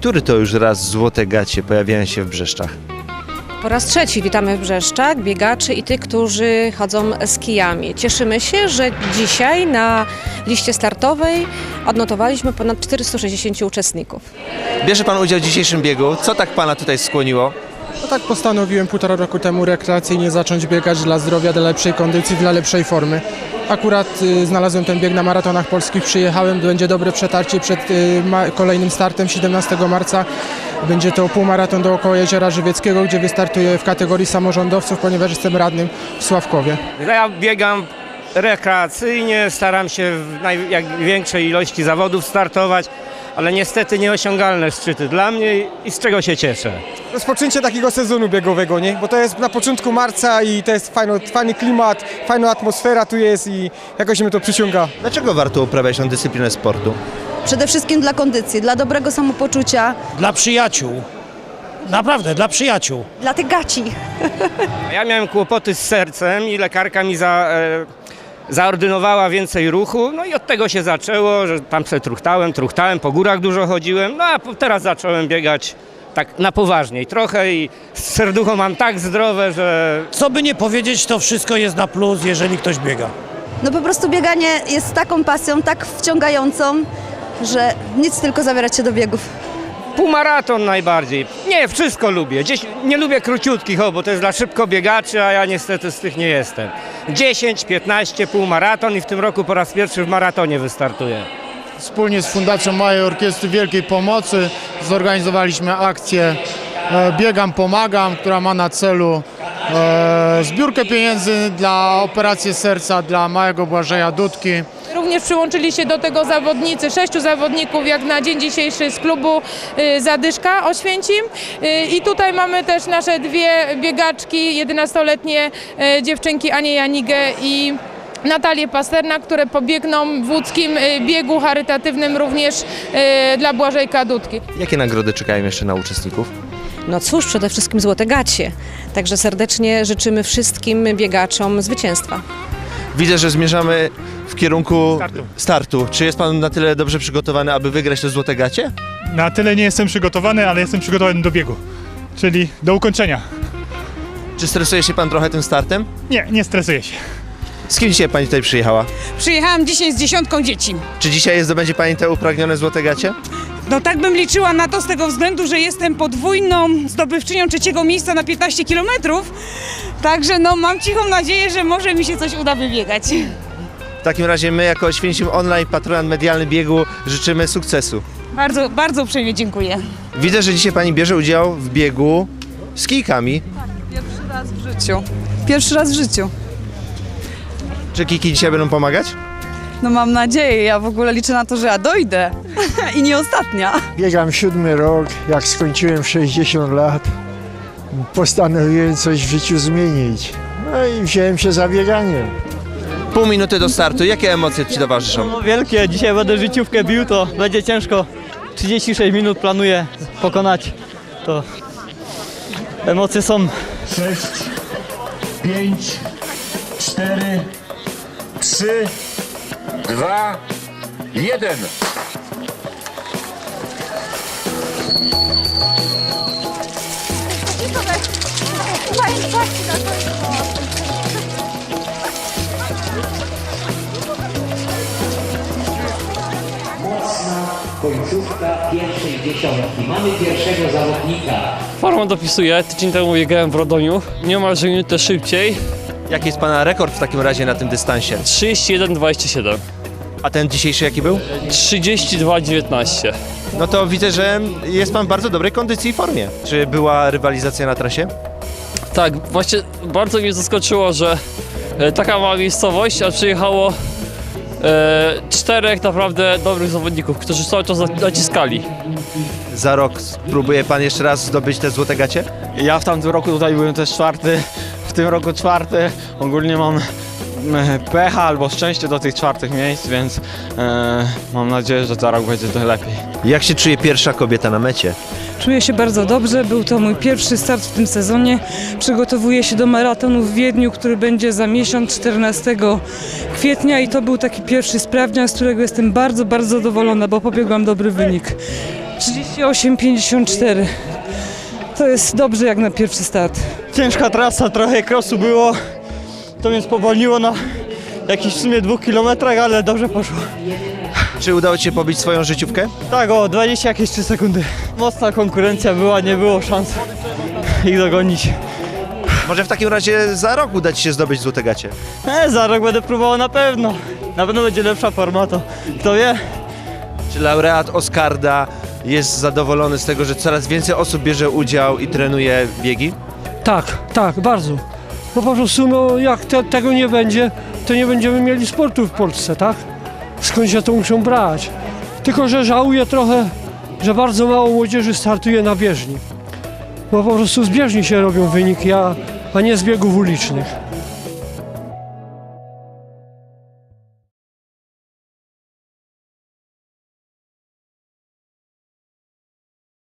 Który to już raz złote gacie pojawiają się w Brzeszczach? Po raz trzeci witamy w Brzeszczach biegaczy i tych, którzy chodzą z kijami. Cieszymy się, że dzisiaj na liście startowej odnotowaliśmy ponad 460 uczestników. Bierze pan udział w dzisiejszym biegu. Co tak pana tutaj skłoniło? No tak postanowiłem półtora roku temu rekreacyjnie zacząć biegać dla zdrowia, dla lepszej kondycji, dla lepszej formy. Akurat y, znalazłem ten bieg na maratonach polskich, przyjechałem, będzie dobre przetarcie przed y, ma- kolejnym startem 17 marca. Będzie to półmaraton dookoła Jeziora Żywieckiego, gdzie wystartuję w kategorii samorządowców, ponieważ jestem radnym w Sławkowie. Ja biegam rekreacyjnie, staram się w największej ilości zawodów startować, ale niestety nieosiągalne szczyty dla mnie i z czego się cieszę. rozpoczęcie takiego sezonu biegowego, nie? Bo to jest na początku marca i to jest fajno, fajny klimat, fajna atmosfera tu jest i jakoś mnie to przyciąga. Dlaczego warto uprawiać tę dyscyplinę sportu? Przede wszystkim dla kondycji, dla dobrego samopoczucia. Dla przyjaciół. Naprawdę, dla przyjaciół. Dla tych gaci. Ja miałem kłopoty z sercem i lekarka mi za, e, zaordynowała więcej ruchu, no i od tego się zaczęło, że tam sobie truchtałem, truchtałem, po górach dużo chodziłem, no a teraz zacząłem biegać tak na poważniej trochę i serducho mam tak zdrowe, że Co by nie powiedzieć, to wszystko jest na plus, jeżeli ktoś biega. No po prostu bieganie jest taką pasją, tak wciągającą, że nic tylko zabierać się do biegów. Półmaraton najbardziej. Nie, wszystko lubię. Gdzieś, nie lubię króciutkich, bo to jest dla szybko biegaczy, a ja niestety z tych nie jestem. 10, 15, półmaraton i w tym roku po raz pierwszy w maratonie wystartuję. Wspólnie z Fundacją Małej Orkiestry Wielkiej Pomocy zorganizowaliśmy akcję e, Biegam, Pomagam, która ma na celu e, zbiórkę pieniędzy dla operacji serca dla małego Błażeja Dudki. Również przyłączyli się do tego zawodnicy, sześciu zawodników jak na dzień dzisiejszy z klubu y, Zadyszka Oświęcim. Y, I tutaj mamy też nasze dwie biegaczki, 11-letnie y, dziewczynki Anię Janigę i Natalię Pasterna, które pobiegną w łódzkim biegu charytatywnym również dla Błażejka Dudki. Jakie nagrody czekają jeszcze na uczestników? No cóż, przede wszystkim złote gacie. Także serdecznie życzymy wszystkim biegaczom zwycięstwa. Widzę, że zmierzamy w kierunku Startu. startu. Czy jest pan na tyle dobrze przygotowany, aby wygrać to złote gacie? Na tyle nie jestem przygotowany, ale jestem przygotowany do biegu, czyli do ukończenia. Czy stresuje się pan trochę tym startem? Nie, nie stresuję się. Z kim dzisiaj pani tutaj przyjechała? Przyjechałam dzisiaj z dziesiątką dzieci. Czy dzisiaj zdobędzie pani te upragnione złote gacie? No tak bym liczyła na to z tego względu, że jestem podwójną zdobywczynią trzeciego miejsca na 15 kilometrów. Także no mam cichą nadzieję, że może mi się coś uda wybiegać. W takim razie my jako Święcim Online, patronat medialny biegu życzymy sukcesu. Bardzo, bardzo uprzejmie dziękuję. Widzę, że dzisiaj pani bierze udział w biegu z kijkami. Pierwszy raz w życiu. Pierwszy raz w życiu. Czy kijki dzisiaj będą pomagać? No mam nadzieję, ja w ogóle liczę na to, że ja dojdę. I nie ostatnia. Biegam siódmy rok, jak skończyłem 60 lat, postanowiłem coś w życiu zmienić. No i wziąłem się za bieganie. Pół minuty do startu. Jakie emocje ci towarzyszą? No wielkie, dzisiaj będę życiówkę bił, to będzie ciężko. 36 minut planuję pokonać. To emocje są 6, 5, 4, 3, 2, 1. Końcówka pierwszej dziesiątki. Mamy pierwszego zawodnika. Formą dopisuję, tydzień temu biegałem w Rodoniu, niemalże minutę szybciej, Jaki jest pana rekord w takim razie na tym dystansie? 31,27. A ten dzisiejszy jaki był? 32,19. No to widzę, że jest pan w bardzo dobrej kondycji i formie. Czy była rywalizacja na trasie? Tak, właśnie bardzo mnie zaskoczyło, że e, taka mała miejscowość, a przyjechało czterech naprawdę dobrych zawodników, którzy cały czas naciskali. Za rok spróbuje pan jeszcze raz zdobyć te złote gacie? Ja w tamtym roku tutaj byłem też czwarty, w tym roku czwarty. Ogólnie mam e, pecha albo szczęście do tych czwartych miejsc, więc e, mam nadzieję, że za rok będzie to lepiej. Jak się czuje pierwsza kobieta na mecie? Czuję się bardzo dobrze. Był to mój pierwszy start w tym sezonie. Przygotowuję się do maratonu w Wiedniu, który będzie za miesiąc 14 kwietnia i to był taki pierwszy sprawdzian, z którego jestem bardzo, bardzo zadowolona, bo pobiegłam dobry wynik. 38,54. To jest dobrze jak na pierwszy start. Ciężka trasa, trochę krosu było. To mnie spowolniło na jakichś w sumie dwóch kilometrach, ale dobrze poszło. Czy udało Ci się pobić swoją życiówkę? Tak, o 20 jakieś 3 sekundy. Mocna konkurencja była, nie było szans ich dogonić. Może w takim razie za rok uda Ci się zdobyć złote gacie. E, za rok będę próbował na pewno. Na pewno będzie lepsza forma, to kto wie. Czy laureat Oscarda jest zadowolony z tego, że coraz więcej osób bierze udział i trenuje biegi? Tak, tak, bardzo. No po prostu, no jak te, tego nie będzie, to nie będziemy mieli sportu w Polsce, tak? Skąd się to muszą brać? Tylko, że żałuję trochę, że bardzo mało młodzieży startuje na bieżni. Bo po prostu z bieżni się robią wyniki, a, a nie z biegów ulicznych.